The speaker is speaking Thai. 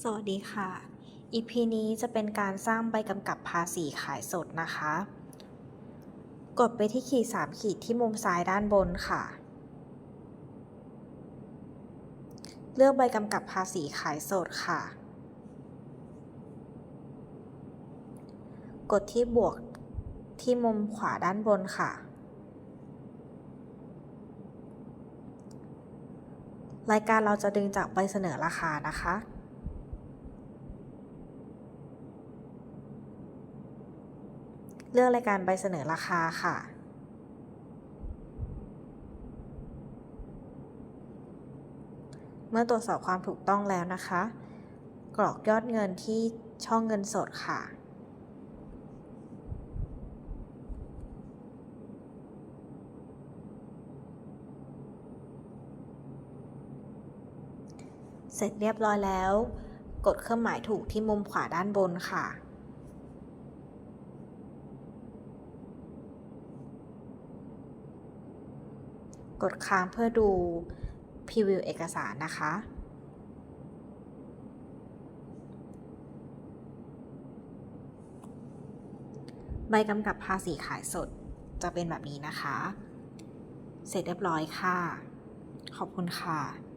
สวัสดีค่ะ EP นี้จะเป็นการสร้างใบกำกับภาษีขายสดนะคะ กดไปที่ขีด 3 ขีดที่มุมซ้ายด้านบนค่ะ เลือกใบกำกับภาษีขายสดค่ะ กดที่บวกที่มุมขวาด้านบนค่ะ รายการเราจะดึงจากใบเสนอราคานะคะ เลือกรายการใบเสนอราคาค่ะ เมื่อตรวจสอบความถูกต้องแล้วนะคะ กรอกยอดเงินที่ช่องเงินสดค่ะเสร็จเรียบร้อยแล้ว กดเครื่องหมายถูกที่มุมขวาด้านบนค่ะ กดค้างเพื่อดูพรีวิวเอกสารนะคะ ใบกำกับภาษีขายสดจะเป็นแบบนี้นะคะ เสร็จเรียบร้อยค่ะ ขอบคุณค่ะ